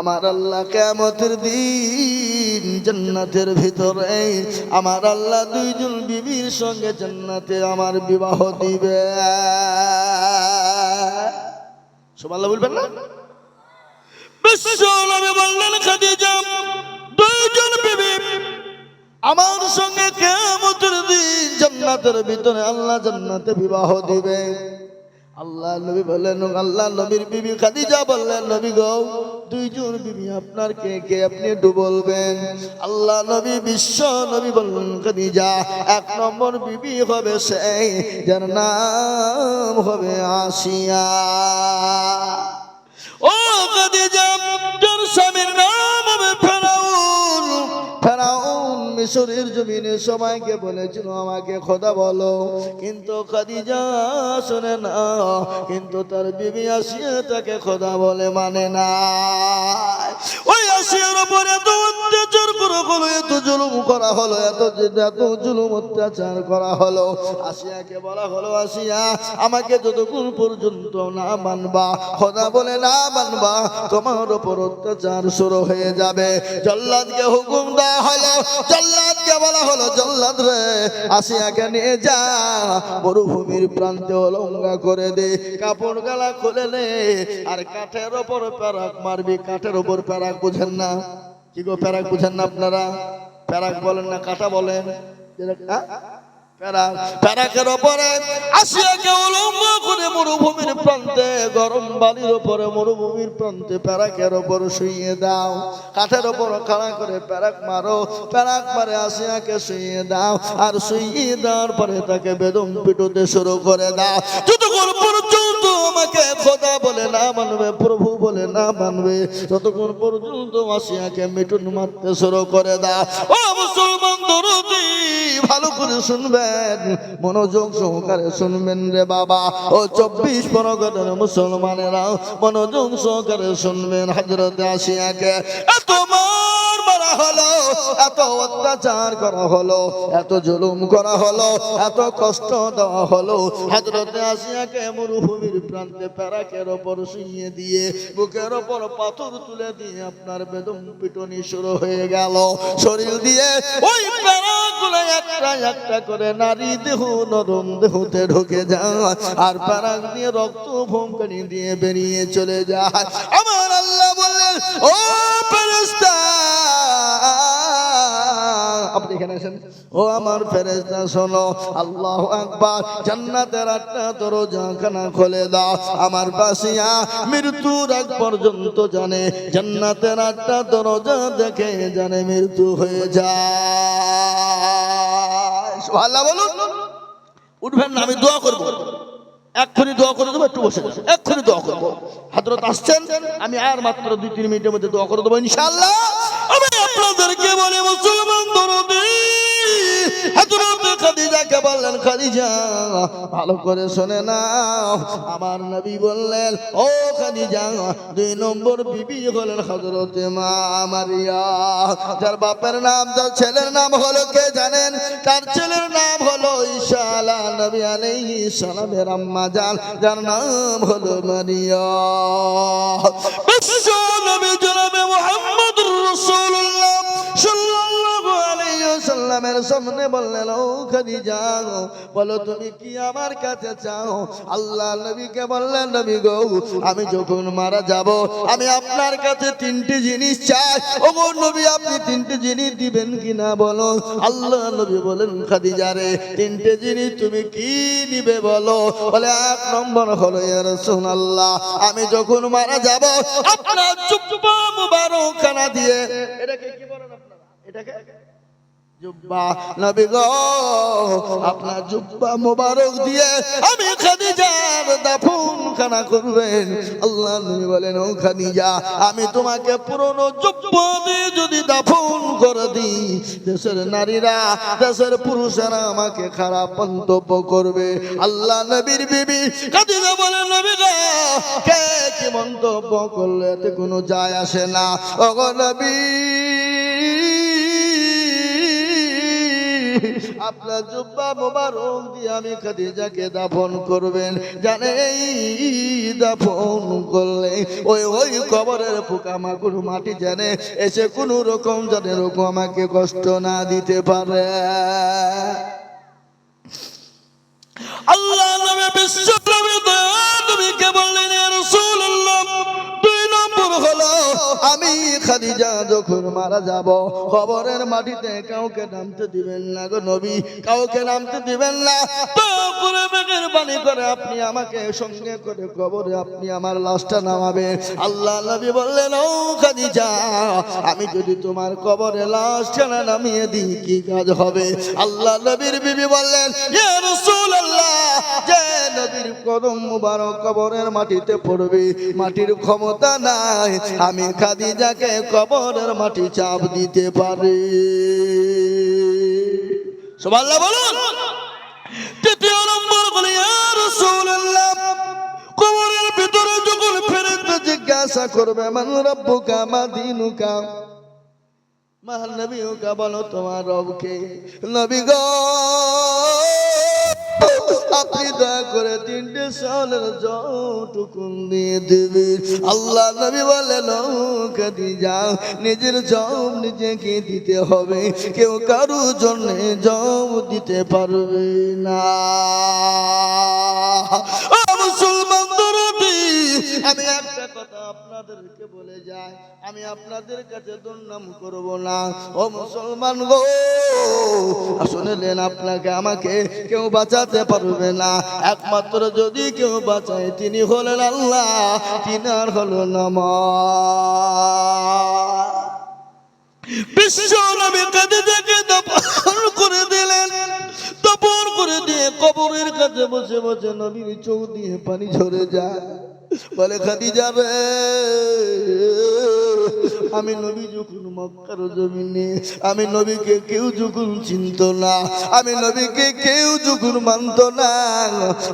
আমার আল্লাহ কেমতের দিন জান্নাতের ভিতরে, আমার আল্লাহ দুইজন বিবির সঙ্গে জান্নাতে আমার বিবাহ দিবে। সুবহানাল্লাহ বলবেন না? বললেন আমার সঙ্গে কেমতের দিন জান্নাতের ভিতরে আল্লাহ জান্নাতে বিবাহ দিবে। আল্লাহ নবী বললেন আল্লাহ নবীর বিবি খাদিজা বললেন, নবী গো দুইজন বিবি আপনার কে কে আপনি একটু বলবেন? আল্লাহ নবী বিশ্ব নবী বললেন, খাদিজা, এক নম্বর বিবি হবে সেই যার নাম হবে আসিয়া। ও খাদিজা যার স্বামীর নাম মিশরের জমিনে সবাইকে বলেছিল, আমাকে খোদা বলো। কিন্তু খাদিজা শোনে না, কিন্তু তার বিবি আসিয়া তাকে খোদা বলে মানে না। ওই আসিয়ার উপরে অত্যাচার করা হলো এত জুলুম করা হলো, এত এত জুলুম অত্যাচার করা হলো। আসিয়াকে বলা হলো, আসিয়া, আমাকে যতক্ষণ পর্যন্ত না মানবা, খোদা বলে না মানবা, তোমার উপর অত্যাচার শুরু হয়ে যাবে। জল্লাদকে হুকুম দেওয়া হলো জল্লাদকে বলা হলো, জল্লাদ রে, আসিয়াকে নিয়ে যা। মরুভূমির প্রান্তে অলঙ্গা করে দে কাপড় গালা খুলে নে। আর কাঠের ওপর প্যারাক মারবি, কাঠের ওপর প্যারাক বুঝেন না। কি গো প্যারাক বুঝেন না আপনারা? প্যারাক বলেন না, কাটা বলেন। মরুভূমির প্রান্তে প্যারাকের ওপর শুইয়ে দাও। কাঠের খাড়া করে প্যারাক মারো। প্যারাক আসিয়াকে দাও। আর দেওয়ার পরে তাকে বেদম পিটুতে শুরু করে দাও। যতক্ষণ পর্যন্ত না মানবে ততক্ষণ পর্যন্ত আসিয়াকে মিটুন মারতে শুরু করে দা ও মুসলমান দরদি, ভালো করে শুনবেন, মনোযোগ সহকারে শুনবেন রে বাবা। ও চব্বিশ পরগণের মুসলমানেরা মনোযোগ সহকারে শুনবেন হজরত আসিয়াকে। এত মার মারা হলো, এত অত্যাচার করা হলো, এত জুলুম করা হলো, এত কষ্ট দেওয়া হলো। হজরতে আসিয়াকে মরুভূমির প্রান্তে প্যারাকের ওপর শুইয়ে দিয়ে বুকের ওপর পাথর তুলে দিয়ে আপনার বেদম পিটনি শুরু হয়ে গেল। শরীর দিয়ে ওই প্যারাগুলো একটা একটা করে নারী দেহ, নরম দেহতে ঢুকে যায় আর প্যারাক দিয়ে রক্ত ভঙ্কনি দিয়ে বেরিয়ে চলে যায়। আমার আল্লাহ বললেন, ও এখানে আসেন ও আমার শোনো, আল্লাহ আকবার, জান্নাতের আটটা দাও। আমার বাসিয়া মৃত্যুর আগ পর্যন্ত জানে, জান্নাতের আটটা দরজা দেখে জানে মৃত্যু হয়ে যায়। আল্লাহ বলুন। উঠবেন না, আমি দোয়া করব। এক্ষুনি দোয়া করে দেবো, একটু বসে এক্ষুনি দোয়া করব। আসছেন, আমি আর মাত্র দুই তিন মিনিটের মধ্যে দোয়া করে দেবো, ইনশাআল্লাহ। আমি আপনাদেরকে খাদিজা, ভালো করে শোনে না আমার নবী বললেন, ও খাদিজা, দুই নম্বর বিবি হলেন হজরত মা মারিয়া যার বাপের নাম, যার ছেলের নাম হলো কে জানেন? তার ছেলের নাম হলো ঈশা নবী আলাইহি সালামের আম্মা জান, যার নাম হলো মারিয়া। বিশ্ব নবী জনাবে মুহাম্মদুর রাসূলুল্লাহ সাল্লাল্লাহু আলাইহি সামনে বললেন ও খাদিজা বলো তুমি কি আমার কাছে চাও? আল্লাহ নবীকে বললেন, নবী গো, আমি যখন মারা যাব, আমি আপনার কাছে তিনটি জিনিস চাই। ও গো নবী, আপনি তিনটি জিনিস দিবেন কিনা বলো? আল্লাহ নবী বলেন, খাদিজা রে, তিনটে জিনিস তুমি কি নিবে বলো? বলে, এক নম্বর হলো রাসূলুল্লাহ, আমি যখন মারা যাব, আপনার জুব্বা মুবারক খানা দিয়ে এটাকে কি বলেন আপনারা? এটাকে জুব্বা নবী গো, আপনার জুব্বা মোবারক দিয়ে আমি খাদিজার দাফন খানা করবেন। আল্লাহ নবী বলেন, ও খাদিজা, আমি তোমাকে পুরনো জুব্বা দিয়ে যদি দাফন করে দিই, দেশের নারীরা, দেশের পুরুষেরা আমাকে খারাপ মন্তব্য করবে। আল্লাহ নবীর বিবি খাদিজা বলেন নবী গো, কে কি মন্তব্য করলে এতে কোনো যায় আসে না? ওগো নবী। আপনার জুব্বা মোবারক দিয়ে আমি খাদিজাকে দাফন করবেন। জানে দাফন করলে ওই ওই কবরের পোকা মাকুর মাটি জানে, এসে কোনো রকম জানে রকম আমাকে কষ্ট না দিতে পারে। আল্লাহ বিশ্ব আমি খাদিজা যখন মারা যাব খবরের মাটিতে কাউকে নামতে দিবেন না গো নবী, কাউকে নামতে দিবেন না। তো মেঘের বাণী করে আপনি আমাকে সঙ্গে করে কবরে আপনি আমার লাশটা নামাবেন। আল্লাহ নবী বললেন, ও খাদিজা, আমি যদি তোমার কবরে লাশটা না নামিয়ে দিই, কি কাজ হবে? আল্লাহ নবীর বিবি বললেন, ইয়া রাসূলুল্লাহ যে নবীর কদম মুবারক কবরের মাটিতে পড়বে, মাটির ক্ষমতা নাই। আমি খাদিজাকে কবরের মাটি চাপ দিতে পারি। সুবহানাল্লাহ বলুন। তৃতীয় নম্বর বলি, ইয়া কবরের ভিতরে যখন ফেরেশতা জিজ্ঞাসা করবে, মান রাব্বুকা, মা দীনুকা? মহান নবী ওকা বলো তোমার রবকে। নবী গো দয়া করে তিনটে সালের যটুকুন দিয়ে দেবে। আল্লাহ নবী বলেন খাদিজা, নিজের জব নিজেকে দিতে হবে। কেউ কারও জন্য জব দিতে পারবে না। মুসলমান আমি একটা কথা আপনাদেরকে যাই আমি আপনাদের কাছে দুর্নাম করব না। ও মুসলমান গো শুনলেন আপনাকে, আমাকে কেউ বাঁচাতে পারবে না। একমাত্র যদি কেউ বাঁচায়, তিনি হলেন আল্লাহ, তিনি হলো নামা বিশ্ব করে দিলেন। করে দিয়ে কবরের কাছে বসে বসে নবীর চোখ দিয়ে পানি ঝরে যায়। বলে খাদি যাবে আমি নবী যখন মক্কার জমিনে, আমি নবীকে কেউ যখন চিনত না, আমি নবীকে কেউ যখন মানত না,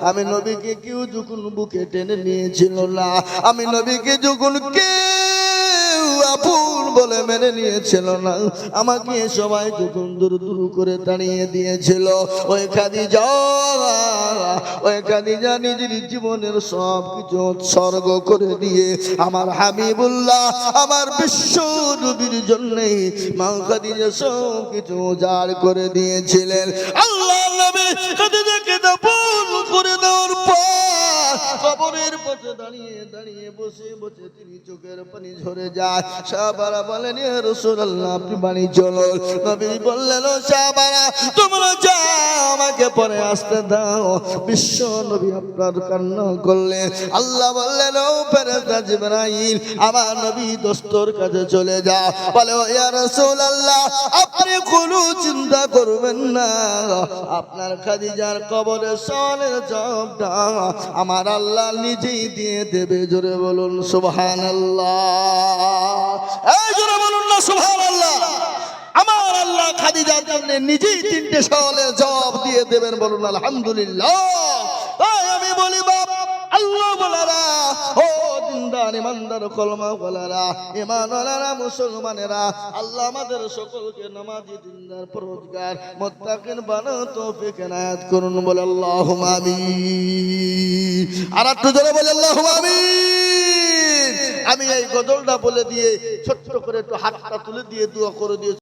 আমি নবীকে কেউ যখন বুকে টেনে নিয়েছিল না, আমি নবীকে যখন কেউ আপন বলে মেনে নিয়েছিল না। আমাকে সবাই যখন দূর দূর করে তাড়িয়ে দিয়েছিল, ওই খাদিজা ওই খাদিজা নিজের জীবনের সব কিছু উৎসর্গ করে দিয়ে আমার হাবিবুল্লাহ, আমার বিশ্ব নবীর জন্য মা খাদিজা সব কিছু উজাড় করে দিয়েছিলেন। আল্লাহ নবী দাফন করে দেওয়ার পর দাঁড়িয়ে দাঁড়িয়ে বসে বসে তিনি চোখের পানি ঝরে যায়। বলেন রাসূলুল্লাহ, আপনি বাড়ি চলো নবী বললেন তোমরা আমাকে পরে আসতে দাও। বিশ্ব নবী আপনার আল্লাহ বললেন, ও আমার নবী দোস্তর কাছে চলে যাও। বলে, ও ইয়া রাসূলুল্লাহ, আপনি কোনো চিন্তা করবেন না। আপনার খাদিজার কবরে সনের জবটা আমার আল্লাহ নিজেই দিয়ে দেবে। জোরে বলুন, সুবহানাল্লাহ এই জোরে বলুন না সুবহানাল্লাহ আমার আল্লাহ খাদিজার জন্য নিজেই তিনটে সওয়ালের জবাব দিয়ে দেবেন বলুন, আলহামদুলিল্লাহ। আমি বলি, বাপ, আল্লাহ বলারা, ও দিনদার ইমানদার কলমা বলারা ইমানওয়ালারা, মুসলমানেরা, আল্লাহ আমাদের সকলকে নামাজি, দিনদার, পরোজগার, মোত্তাকিন এনায়েত করুন বলে আল্লাহুম আমিন। আর একটু জোরে বলে আল্লাহুম আমিন। আমি এই গজলটা বলে দিয়ে ছোট্ট করে একটু হাতটা তুলে দিয়ে দোয়া করে দিয়ে